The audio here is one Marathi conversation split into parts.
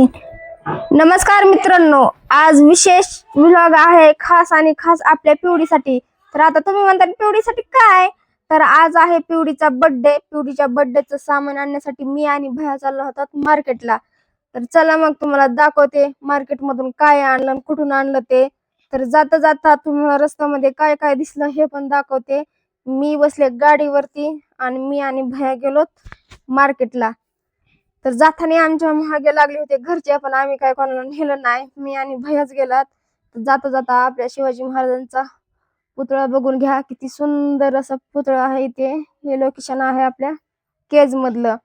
असतील नमस्कार मित्रांनो आज विशेष विभाग आहे खास आणि खास आपल्या पिवडीसाठी. तर आता तुम्ही म्हणता पिवडीसाठी काय? तर आज आहे पिवडीचा बर्थडे पिवडीच्या बर्थडेचं सामान आणण्यासाठी मी आणि भया चाललो होतात मार्केटला तर चला मग तुम्हाला दाखवते मार्केट मधून काय आणलं आणि कुठून आणलं ते. तर जाता जाता तुम्हाला रस्त्यामध्ये काय काय दिसलं हे पण दाखवते. मी बसले गाडीवरती आणि मी आणि भया गेलो मार्केटला तर जाताना आमच्या मागे लागले होते घरचे पण आम्ही काय कोणाला नेलं नाही. मी आणि भयाच गेलात. तर जाता जाता आपल्या शिवाजी महाराजांचा पुतळा बघून घ्या. किती सुंदर असा पुतळा आहे इथे हे लोकेशन आहे आपल्या केज मधलं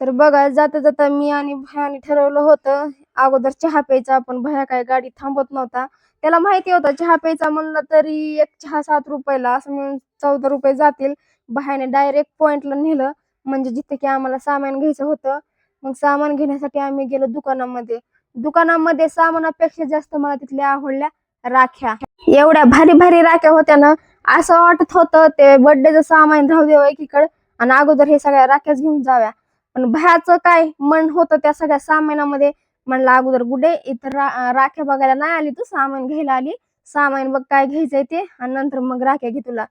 तर बघा जाता जाता मी आणि भयाने ठरवलं होतं. अगोदर चहा प्यायचा पण भया काय गाडी थांबत नव्हता. त्याला माहिती होतं चहा प्यायचा म्हणलं तरी एक चहा सात रुपयाला असं म्हणून चौदा रुपये जातील. भयाने डायरेक्ट पॉइंटला नेलं. म्हणजे जिथे की आम्हाला सामान घ्यायचं होतं मग सामान घेण्यासाठी आम्ही गेलो दुकानामध्ये. दुकानामध्ये सामानापेक्षा जास्त मला तिथल्या आवडल्या राख्या. एवढ्या भारी भारी राख्या होत्या ना असं वाटत होतं ते बर्थडेचं सामान राहू देव एकीकडे आणि अगोदर हे सगळ्या राख्याच घेऊन जाव्या. पण भयाचं काय मन होतं त्या सगळ्या सामानामध्ये? म्हणलं अगोदर गुडे इथं रा- राख्या बघायला नाही आली तू सामान घ्यायला आली. सामान बघ काय घ्यायचंय ते आणि नंतर मग राख्या घे तुला.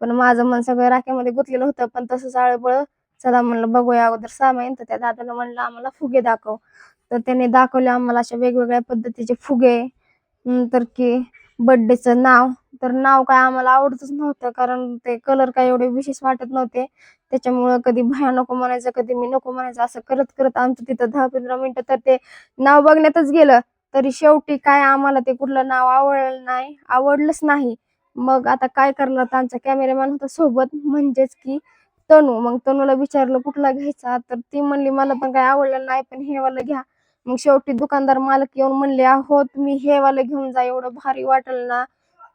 पण माझं मन सगळं राख्यामध्ये गुंतलेलं होतं पण तसंच आळबळ चला म्हणलं बघूया अगोदर सामान तर त्या दादाला म्हणलं आम्हाला फुगे दाखव. तर त्याने दाखवले आम्हाला अशा वेगवेगळ्या पद्धतीचे फुगे. नंतर की बर्थडेचं नाव. तर नाव काय आम्हाला आवडतच नव्हतं कारण ते कलर काय एवढे विशेष वाटत नव्हते. त्याच्यामुळं कधी भया नको म्हणायचं कधी मी नको म्हणायचं असं करत करत आमचं तिथं दहा पंधरा मिनिटं तर ते नाव बघण्यातच गेलं. तरी शेवटी काय आम्हाला ते कुठलं नाव आवडलं नाही आवडलंच नाही. मग आता काय करणार? आमचा कॅमेरामॅन होता सोबत. म्हणजेच की तनू. मग तनूला विचारलं कुठला घ्यायचा? तर ती म्हणली मला पण काय आवडलं नाही पण हे वाला घ्या. मग शेवटी दुकानदार मालक येऊन म्हणले अहो तुम्ही हे वाला घेऊन जा एवढं भारी वाटल ना.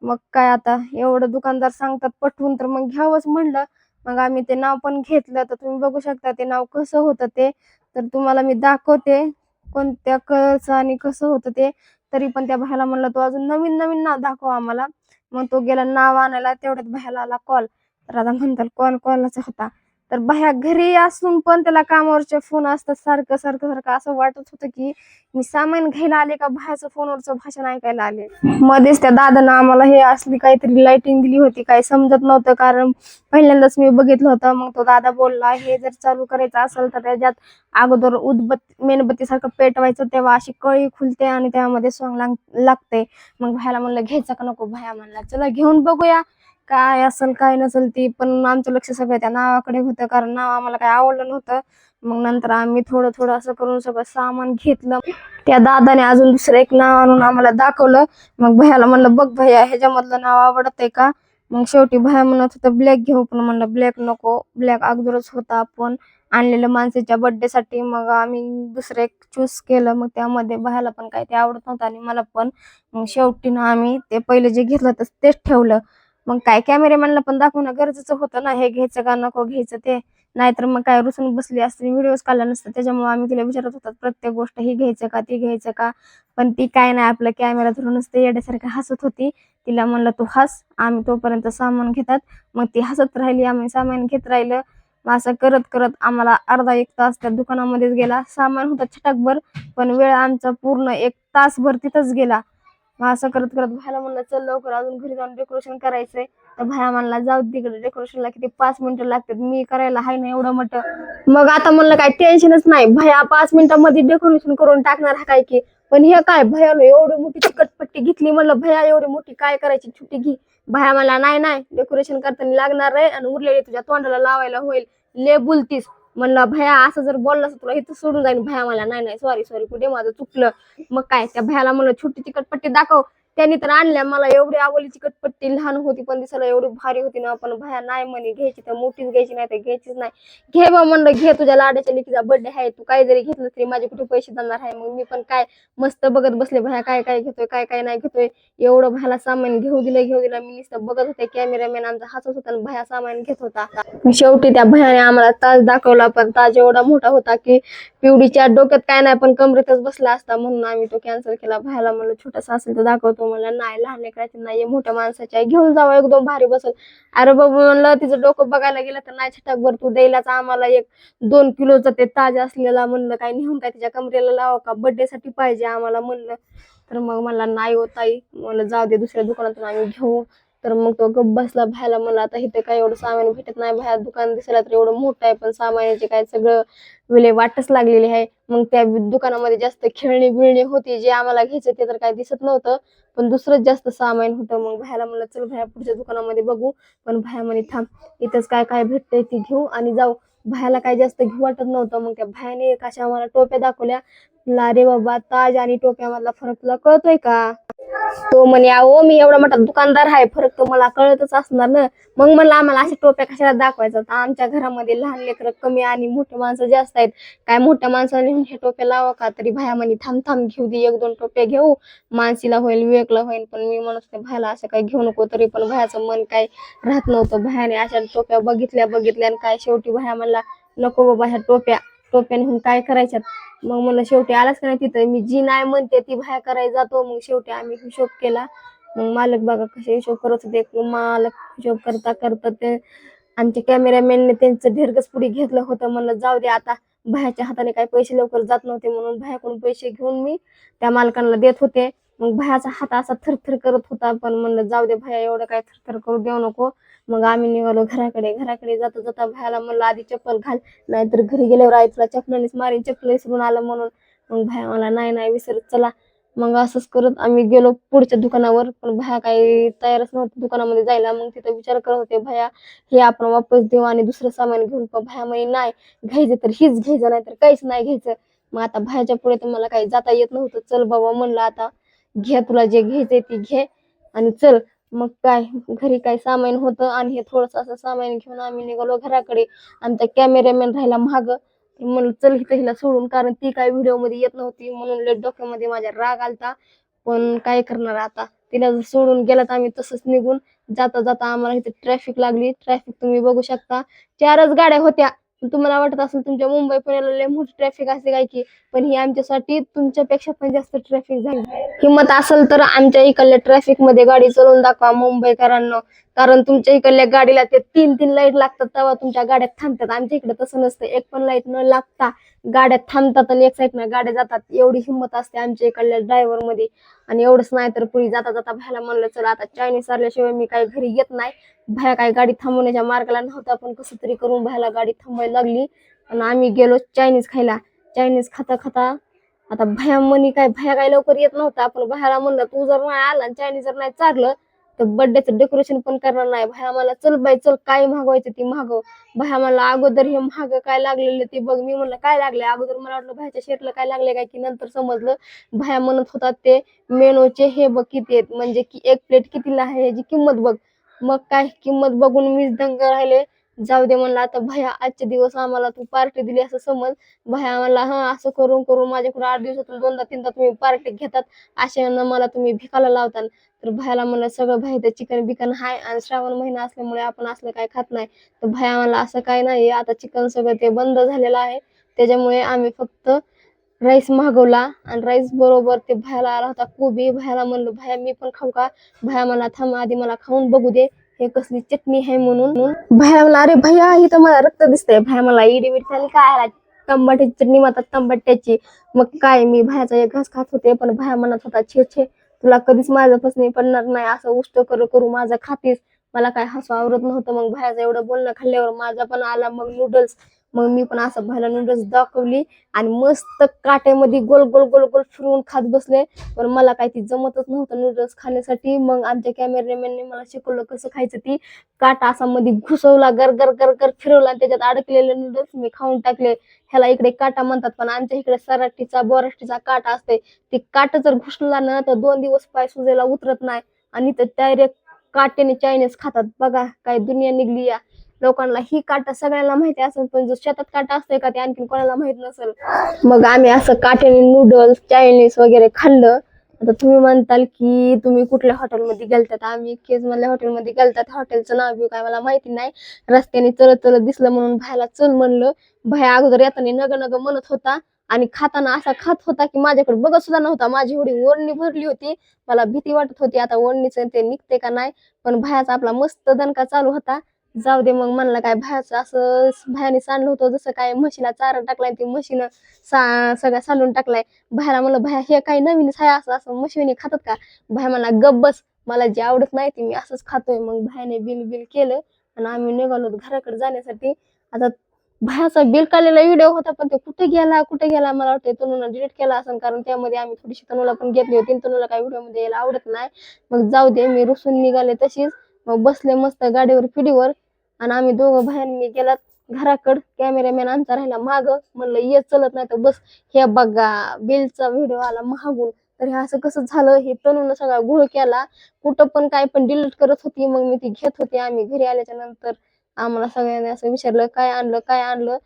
मग काय आता एवढं दुकानदार सांगतात पटवून तर मग घ्यावंच म्हणलं. मग आम्ही ते नाव पण घेतलं तर तुम्ही बघू शकता ते नाव कसं होतं ते. तर तुम्हाला मी दाखवते कोणत्या कसं आणि कसं होतं ते. तरी पण त्या भायला म्हणलं तो अजून नवीन नवीन नाव दाखव आम्हाला. मग तो गेला नाव आणायला तेवढ्यात भायला आला कॉल. राधा म्हणतात कॉल कॉलचा होता? तर बाह्या घरी असून पण त्याला कामावरचे फोन असतात सारखं सारखं सारखं. असं वाटत होतं की मी सामान घ्यायला आले का? बाहेरचं फोनवरचं भाषण ऐकायला आले. मध्येच त्या दादानं आम्हाला हे असली काहीतरी लाइटिंग दिली होती काही समजत नव्हतं. कारण पहिल्यांदाच मी बघितलं होतं मग तो दादा बोलला हे जर चालू करायचं असेल तर त्याच्यात अगोदर उदबत्ती मेणबत्ती सारखं पेटवायचं तेव्हा अशी कळी खुलते आणि त्यामध्ये सोंग लाग लागते. मग भायला म्हणलं घ्यायचं का नको? भाया म्हणला चला घेऊन बघूया. काय असेल काय नसेल ती पण आमचं लक्ष सगळं त्या नावाकडे होतं. कारण नाव आम्हाला काय आवडलं नव्हतं. मग नंतर आम्ही थोडं थोडं असं करून सगळं सामान घेतलं. त्या दादाने अजून दुसरं एक नाव आणून आम्हाला दाखवलं. मग भैयाला म्हणलं बघ भैया ह्याच्यामधलं नाव आवडत आहे का? मग शेवटी भैया म्हणत होतं ब्लॅक घेऊ. पण म्हणलं ब्लॅक नको. ब्लॅक अगोदरच होता आपण आणलेलं माणसाच्या बर्थडे साठी मग आम्ही दुसरं एक चूज केलं. मग त्यामध्ये भयाला पण काय ते आवडत नव्हतं आणि मला पण. मग शेवटी ना आम्ही ते पहिले जे घेतलं तर तेच ठेवलं. मग काय कॅमेरामॅनला पण दाखवणं गरजेचं होतं ना हे घ्यायचं का नको घ्यायचं ते. नाहीतर मग काय रुसून बसली असते व्हिडिओज काढला नसतं. त्याच्यामुळे आम्ही तिला विचारत होतात प्रत्येक गोष्ट ही घ्यायचं का ती घ्यायचं का? पण ती काय नाही आपलं कॅमेरा धरून असते येड्यासारखं हसत होती. तिला म्हणलं तू हस आम्ही तोपर्यंत सामान घेतात. मग ती हसत राहिली आम्ही सामान घेत राहिलं. मग असं करत करत आम्हाला अर्धा एक तास त्या दुकानामध्येच गेला. सामान होतं छटाकभर पण वेळ आमचा पूर्ण एक तासभर तिथंच गेला. मग असं करत करत भायला म्हणलं चल लवकर अजून घरी जाऊन डेकोरेशन करायचंय. तर भाया म्हणला जाऊ तिकडे डेकोरेशनला किती पाच मिनिटं लागतात. मी करायला हाय ना एवढं मोठं. मग आता म्हणलं काय टेन्शनच नाही. भया पाच मिनिटांमध्ये डेकोरेशन करून टाकणार हा काय की? पण हे काय भयानं एवढी मोठी चिकटपट्टी घेतली म्हणलं भया एवढी मोठी काय करायची? छोटी घे. भया मला नाही नाही. डेकोरेशन करताना लागणार आहे आणि उरलेली तुझ्या तोंडाला लावायला होईल. ले बोलतीस. म्हणलं भया असं जर बोललं तुला इथं सोडून जाईन. भया मला नाही नाही. सॉरी सॉरी कुठे माझं चुकलं? मग काय? त्या भयाला म्हणलं छोटी चिकटपट्टी दाखव. त्यांनी तर आणल्या. मला एवढी आवलीची कटपट्टी लहान होती पण दिसायला एवढी भारी होती ना. पण भया नाही म्हणे घ्यायची तर मोठीच घ्यायची नाही तर घ्यायचीच नाही. घे बा म्हणलं घे तुझ्या लाडाच्या लेकीचा बर्थडे आहे. तू काय जरी घेतलं तरी माझे कुठे पैसे जाणार आहे? मग मी पण काय मस्त बघत बसले भया काय काय घेतोय काय काय नाही घेतोय? एवढं भयाला सामान घेऊ दिलं घेऊ दिलं. मी नुसतं बघत होते कॅमेरामॅन आमचा हसत होता आणि भया सामान घेत होता. शेवटी त्या भयाने आम्हाला ताज दाखवला पण ताज एवढा मोठा होता की पिवडीच्या डोक्यात काय नाही पण कमरेतच बसला असता. म्हणून आम्ही तो कॅन्सल केला. भयाला म्हणलं छोटासा असेल तर दाखवतो. तो मला नाही लहान लेकराची नाही मोठ्या माणसाची आहे घेऊन जावं एकदम भारी बसल. अरे बाबा म्हणलं तिचं डोकं बघायला गेलं तर नाही छटाकभर तू द्यायलाच आम्हाला एक दोन किलोचं ते ताज असलेला म्हणलं काय नेऊन काय तिच्या कमरेला लावा का? बर्थडे साठी पाहिजे आम्हाला म्हणलं. तर मग मला नाही होत आई मला जाऊ दे दुसऱ्या दुकानातून आम्ही घेऊ. तर मग तो गप्प बसला भायला मला आता इथे काय एवढं सामान भेटत नाही बाहेर दुकान दिसायला तर एवढं मोठं आहे पण सामानाचे काय सगळं विले वाटच लागलेली आहे. मग त्या दुकानामध्ये जास्त खेळणी बिळणी होती जे आम्हाला घ्यायचं ते तर काय दिसत नव्हतं पण दुसरंच जास्त सामान होतं. मग भायला म्हणलं चल भाया पुढच्या दुकानामध्ये बघू. पण भाया म्हणे थांब इथंच काय काय भेटतंय ती घेऊ आणि जाऊ. भायाला काय जास्त घेऊ वाटत नव्हतं मग त्या भायाने एक अशा आम्हाला टोप्या दाखवल्या लारे बाबा ताज आणि टोप्यामधला फरक तुला कळतोय का? तो म्हणे अहो मी एवढा मोठा दुकानदार आहे फरक तर मला कळतच असणार ना. मग म्हणलं आम्हाला अशा टोप्या कशाला दाखवायचा तर आमच्या घरामध्ये लहान लेकरं कमी आणि मोठे माणसं जास्त आहेत. काय मोठ्या माणसाने हे टोप्या लावा का? तरी भाया म्हणे थांब थांब घेऊ दे एक दोन टोप्या घेऊ. मानसीला होईल विवेकला होईल पण मी म्हणत होते भायला असं काही घेऊ नको. तरी पण भायाचं मन काय राहत नव्हतं. भायाने अशा टोप्या बघितल्या बघितल्या आणि काय शेवटी भाया म्हणला नको बाबा ह्या टोप्या टोप्या नेऊन काय करायच्यात? मग मला शेवटी आलाच का नाही तिथं? मी जी नाही म्हणते ती बाहेर करायला जातो. मग शेवटी आम्ही हिशोब केला. मग मालक बघा कसे हिशोब करत होते. मालक हिशोब करता करता ते आमच्या कॅमेरामॅनने त्यांचं ढिरगच पुढे घेतलं होतं. म्हणलं जाऊ दे आता. बाहेरच्या हाताने काही पैसे लवकर जात नव्हते म्हणून बाहेरकडून पैसे घेऊन मी त्या मालकांना देत होते. मग भायाचा हात असा थरथर करत होता पण म्हणलं जाऊ दे भया एवढं काय थरथर करू देऊ नको. मग आम्ही निघालो घराकडे. घराकडे जाता जाता भायाला म्हणलं आधी चप्पल घाल नाहीतर घरी गेल्यावर आई तुला चपलानेच मारीन चप्पल विसरून आलं म्हणून. मग भाया मला नाही नाही विसरत चला. मग असंच करत आम्ही गेलो पुढच्या दुकानावर पण भाया काही तयारच नव्हतं दुकानामध्ये जायला. मग तिथं विचार करत होते भया हे आपण वापस देऊ आणि दुसरं सामान घेऊन पण भाया म्हणे नाही घ्यायचं तर हीच घ्यायचं नाही तर काहीच नाही घ्यायचं. मग आता भायाच्या पुढे तर मला काही जाता येत नव्हतं. चल बाबा म्हणलं आता. घे तुला जे घ्यायचंय ते घे. आणि चल मग काय? घरी काय सामान होतं? आणि हे थोडस असं सामान घेऊन आम्ही निघालो घराकडे. आमचा कॅमेरामॅन राहिला माग. म्हणलं चल इथं हिला सोडून. कारण ती काय व्हिडिओमध्ये येत नव्हती. म्हणून लेट डोक्यामध्ये माझ्या राग आलता. पण काय करणार आता? तिला जर सोडून गेला तर आम्ही तसंच निघून जाता जाता आम्हाला इथे ट्रॅफिक लागली. ट्रॅफिक तुम्ही बघू शकता. चारच गाड्या होत्या. तुम्हाला वाटत असेल तुमच्या मुंबई पुण्याला लय मोठी ट्रॅफिक असते काय की पण ही आमच्यासाठी तुमच्यापेक्षा पण जास्त ट्रॅफिक झाली. हिंमत असेल तर आमच्या इकडल्या ट्रॅफिकमध्ये गाडी चालवून दाखवा मुंबईकरांना. कारण तुमच्या इकडल्या गाडीला ते तीन तीन लाइट लागतात तेव्हा तुमच्या गाड्या थांबतात. आमच्या इकडे तसं नसतं. एक पण लाइट न लागता गाड्या थांबतात आणि एक साईडनं गाड्या जातात. एवढी हिंमत असते आमच्या इकडल्या ड्रायव्हरमध्ये. आणि एवढंच नाही तर पुढे जाता जाता भायला म्हणलं चला आता चायनीज आल्याशिवाय मी काही घरी येत नाही. भाया काही गाडी थांबवण्याच्या मार्गाला नव्हता पण कसं तरी करून भायला गाडी थांबवायला लागली. आणि आम्ही गेलो चायनीज खायला. चायनीज खाता खाता आता भया म्हणी काय भया काय लवकर येत नव्हता. आपण भयाला म्हणलं तू जर नाही आला आणि चायनीज जर नाही चारलं तर बर्थडेचं डेकोरेशन पण करणार नाही. भाया मला चल बाई चल काय मागवायचं ती मागव. भया मला अगोदर हे महाग काय लागलेलं ते बघ. मी म्हणलं काय लागले? अगोदर मला वाटलं भायच्या शेटला काय लागले काय? की नंतर समजलं भाया म्हणत होता ते मेनूचे हे बघ किती आहेत. म्हणजे की एक प्लेट कितीला आहे ह्याची किंमत बघ. मग काय किंमत बघून मीच दंग राहिले. जाऊ दे म्हणलं आता भया आजचे दिवस आम्हाला तू पार्टी दिली असं समज. भया म्हणला हा असं करून करून माझ्याकडे आठ दिवसातून दोनदा तीनदा तुम्ही पार्टी घेतात. अशानं मला तुम्ही भिकाला लावताल तर भयाला म्हणलं सगळं भाई चिकन बिकन हाय आणि श्रावण महिना असल्यामुळे आपण असलं काय खात नाही. तर भया म्हणला असं काय नाही आता चिकन सगळं ते बंद झालेलं आहे. त्याच्यामुळे आम्ही फक्त राईस मागवला आणि राईस बरोबर ते भयाला आला होता कोबी. भयाला म्हणलं भया मी पण खाऊ का? भया मला थांब आधी मला खाऊन बघू दे. हे कसली चटणी आहे म्हणून? भया म्हणला अरे भया ही तर मला रक्त दिसतंय. भया मला इडी झाली काय? आला चटणी म्हणतात तंबाट्याची. मग काय मी भयाचा एक घास खात होते पण भया म्हणत होता छे छे तुला कधीच माझ्यापासून पडणार नाही असं उष्ट करू करू माझं खातीस. मला काय हसू आवरत नव्हतं. मग भयाचं एवढं बोलणं खाल्ल्यावर माझा पण आला मग नूडल्स मग मी पण असं भयाला नूडल्स दाखवली आणि मस्त काट्यामध्ये गोल गोल गोल गोल फिरवून खात बसले. पण मला काही ती जमतच नव्हतं नूडल्स खाण्यासाठी. मग आमच्या कॅमेरामॅनने मला शिकवलं कसं खायचं ती. काटा असा मध्ये घुसवला गर गर गर गर फिरवला आणि त्याच्यात अडकलेले नूडल्स मी खाऊन टाकले. ह्याला इकडे काटा म्हणतात पण आमच्या इकडे सराटीचा बोराष्टीचा काटा असते. ते काटा जर घुसला ना तर दोन दिवस पाय सुजेला उतरत नाही. आणि तर डायरेक्ट काट्याने चायनीज खातात. बघा काय दुनिया निघली या. लोकांना ही काटा सगळ्यांना माहिती असेल पण जो शेतात काटा असतोय का ते आणखीन कोणाला माहीत नसेल. मग आम्ही असं काट्याने नूडल्स चायनीज वगैरे खाल्लं. आता तुम्ही म्हणताल की तुम्ही कुठल्या हॉटेलमध्ये गेलतात? आम्ही केज मधल्या हॉटेलमध्ये गेलतात. हॉटेलचं नाव बिव काय मला माहिती नाही. रस्त्याने चलत चलत दिसलं म्हणून भायला चल म्हणलं. भाया अगोदर येताना नग नग म्हणत होता आणि खाताना असा खात होता की माझ्याकडे बघत सुद्धा नव्हता. माझी एवढी ओढणी भरली होती. मला भीती वाटत होती आता ओढणीचं ते निघते का नाही? पण भयाचा आपला मस्त दणका चालू होता. जाऊ दे मग म्हणलं काय भयाचं असं भयाने सांडलं होतं जसं काय म्हशीला चारा टाकलाय ते म्हशीनं सा सगळं सांडून टाकलाय. भयाला म्हणलं भया हे काही नवीन आहे असं असं म्हशीने खातात का? भया मला गब्बस मला जे आवडत नाही ते मी असंच खातोय. मग भयाने बिल बिल केलं आणि आम्ही निघालो घराकडे जाण्यासाठी. आता भयाचा बिल काढलेला व्हिडिओ होता पण ते कुठे गेला कुठे गेला मला वाटतं तनुनं डिलीट केला असेल कारण त्यामध्ये आम्ही थोडीशी तनुला पण घेतली होती आणि तनुला काही व्हिडिओमध्ये यायला आवडत नाही. मग जाऊ दे मी रुसून निघाले तशीच. मग बसले मस्त गाडीवर पिढीवर आणि आम्ही दोघं बाहेर मी गेलात घराकड. कॅमेरामॅन आमचा राहिला माग. म्हणलं ये चलत नाही तर बस. हे बघा बिलचा व्हिडिओ आला महागून. तर हे असं कसं झालं? हे तणून सगळा घोळ केला. कुठं पण काय पण डिलीट करत होती. मग मी ती घेत होते. आम्ही घरी आल्याच्यानंतर आम्हाला सगळ्यांनी असं विचारलं काय आणलं? काय आणलं?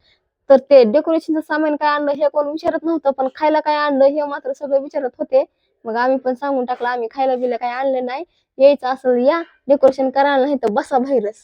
तर ते डेकोरेशनचं सामान काय आणलं? हे कोण विचारत नव्हतं पण खायला काय आणलं? हे मात्र सगळं विचारत होते. मग आम्ही पण सांगून टाकलं आम्ही खायला बिला काही आणलं नाही. यायचं असेल या डेकोरेशन करायला नाही तर बसा बाहेरच